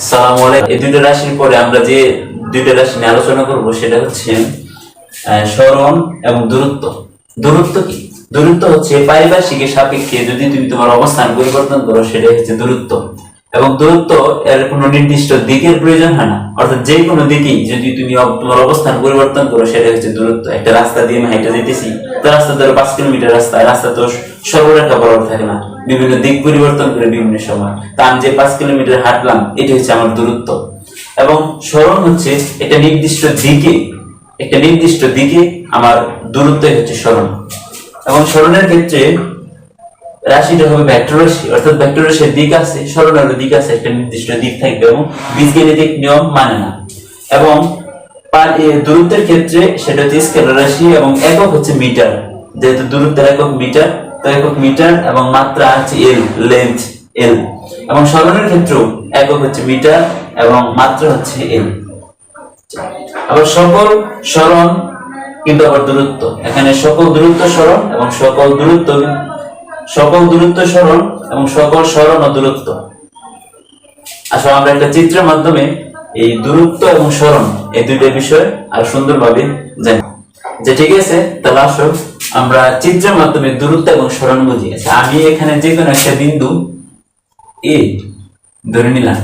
সালাম আলাইকুম। এই দুইটা রাশির পরে আমরা যে দুইটা রাশি নিয়ে আলোচনা করব, সেটা হচ্ছে স্মরণ এবং দূরত্ব। দূরত্ব কি? দূরত্ব হচ্ছে পারিপার্শ্বিকের সাপেক্ষে যদি তুমি তোমার অবস্থান পরিবর্তন করো সেটা হচ্ছে দূরত্ব। এবং দূরত্ব এর কোনো নির্দিষ্ট দিকের প্রয়োজন হয় না। অর্থাৎ যে কোনো দিকেই যদি তুমি তোমার অবস্থান পরিবর্তন করো সেটা হচ্ছে দূরত্ব। একটা রাস্তা দিয়ে আমি হাইটে যেতেছি, তো রাস্তা ধরো পাঁচ কিলোমিটার রাস্তা রাস্তা তো সর্বরেখা বরাবর থাকে না। বিভিন্ন দিক পরিবর্তন করে বিভিন্ন সময়। তা আমি যে পাঁচ কিলোমিটার হাঁটলাম, এটা হচ্ছে আমার দূরত্ব। এবং স্মরণ হচ্ছে একটা নির্দিষ্ট দিকে, একটা নির্দিষ্ট দিকে আমার দূরত্ব হচ্ছে স্মরণ। এবং স্মরণের ক্ষেত্রে রাশিটা হবে ভেক্টর রাশি, অর্থাৎ ভেক্টর রাশির দিক আছে সরলের দিক আছে, একটা নির্দিষ্ট দিক থাকবে এবং বীজগণিতিক নিয়ম মানে না। এবং পা- এ, দূরত্বের ক্ষেত্রে সেটা হচ্ছে স্কেলার রাশি এবং একক হচ্ছে মিটার যেহেতু দূরত্বের একক মিটার তো একক মিটার এবং মাত্রা হচ্ছে এল লেন্থ এল এবং সরণের ক্ষেত্রেও একক হচ্ছে মিটার এবং মাত্রা হচ্ছে এল আবার সকল সরণ কিন্তু আবার দূরত্ব। এখানে সকল দূরত্ব সরণ এবং সকল দূরত্ব সকল দূরত্ব সরণ এবং সকল সরণ ও দূরত্ব আসলে আমরা একটা চিত্রের মাধ্যমে এই দূরত্ব এবং সরণ এই দুইটা বিষয় আর সুন্দরভাবে জানি। যে ঠিক আছে, তাহলে আসো, আমরা চিত্রের মাধ্যমে দূরত্ব এবং সরণ বুঝি। আচ্ছা আমি এখানে যে কোনো একটা বিন্দু এ ধরে নিলাম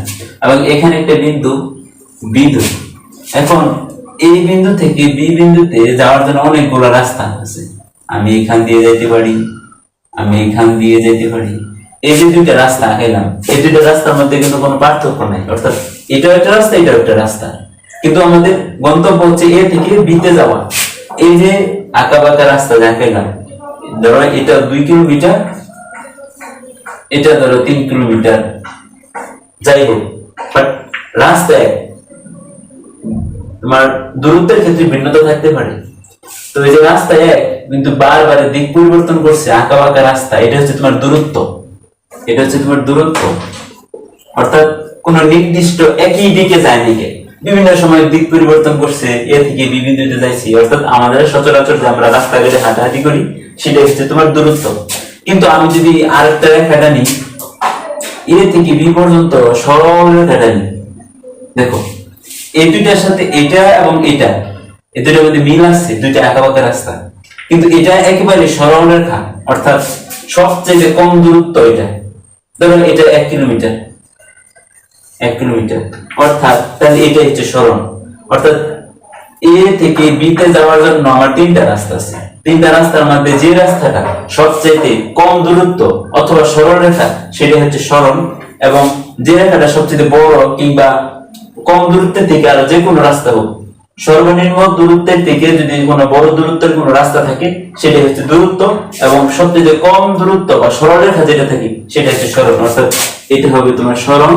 এবং এখানে একটা বিন্দু বি ধরি। এখন এই বিন্দু থেকে বি বিন্দুতে যাওয়ার জন্য অনেকগুলো রাস্তা আছে। আমি এখান দিয়ে যেতে পারি। আমি এখান দিয়ে যেতে পারি। এই যে দুইটা রাস্তা আঁকাইলাম এই দুইটা রাস্তার মধ্যে কিন্তু কোনো পার্থক্য নাই। অর্থাৎ এটাও একটা রাস্তা এটাও একটা রাস্তা। কিন্তু আমাদের গন্তব্য হচ্ছে এ থেকে বিতে যাওয়া। এই যে আঁকা বাঁকা রাস্তা দেখাইলাম, ধরো এটা দুই কিলোমিটার, এটা ধরো তিন কিলোমিটার। যাই হোক বাট রাস্তা এক তোমার দূরত্বের ক্ষেত্রে ভিন্নতা থাকতে পারে। তো এই যে রাস্তা এক, কিন্তু বারবার দিক পরিবর্তন করছে, আঁকা বাঁকা রাস্তা, এটা হচ্ছে তোমার দূরত্ব। এটা হচ্ছে তোমার দূরত্ব। অর্থাৎ কোন নির্দিষ্ট একই দিকে যায় নাকি বিভিন্ন সময় দিক পরিবর্তন করছে, এ থেকে বি বিন্দুতে যাইছি। অর্থাৎ আমাদের সচরাচর যে আমরা রাস্তাঘাটে হাঁটাহাঁটি করি সেটা হচ্ছে তোমার দূরত্ব। কিন্তু আমি যদি আরেকটা রেখাটা নিই এ থেকে বি পর্যন্ত সরল রেখাটা নিই দেখো এই দুইটার সাথে এটা এবং এটা। দুইটার মধ্যে মিল আছে, দুইটা আঁকা রাস্তা। কিন্তু এটা একেবারে সরল রেখা অর্থাৎ সবচেয়ে কম দূরত্ব এটা। ধরো এটা এক কিলোমিটার। এক কিলোমিটার। অর্থাৎ তাহলে এটা হচ্ছে সরল। অর্থাৎ এ থেকে বি তে যাওয়ার জন্য আমার তিনটা রাস্তা আছে। তিনটা রাস্তার মধ্যে যে রাস্তাটা সবচেয়ে কম দূরত্ব অথবা সরল রেখা, সেটা হচ্ছে সরল এবং যে রেখাটা সবচেয়ে বড় কিংবা কম দূরত্বের থেকে আর যে কোনো রাস্তা হোক সর্বনিম্ন দূরত্বের থেকে যদি কোনো বড় দূরত্বের কোনো রাস্তা থাকে, সেটা হচ্ছে দূরত্ব এবং সবচেয়ে কম দূরত্ব বা সরল রেখা যেটা থাকে, সেটা হচ্ছে সরল, অর্থাৎ এটা হবে তোমার সরল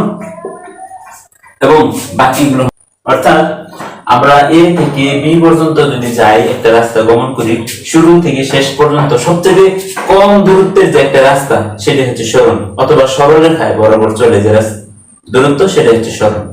এবং বাকিগুলো অর্থাৎ আমরা এ থেকে বি পর্যন্ত যদি যাই, একটা রাস্তা গমন করি, শুরু থেকে শেষ পর্যন্ত সবচেয়ে কম দূরত্বের যে একটা রাস্তা, সেটা হচ্ছে সরল অথবা সরল রেখায় বরাবর চলে যে রাস্তা। দূরত্ব, সেটা হচ্ছে সরল।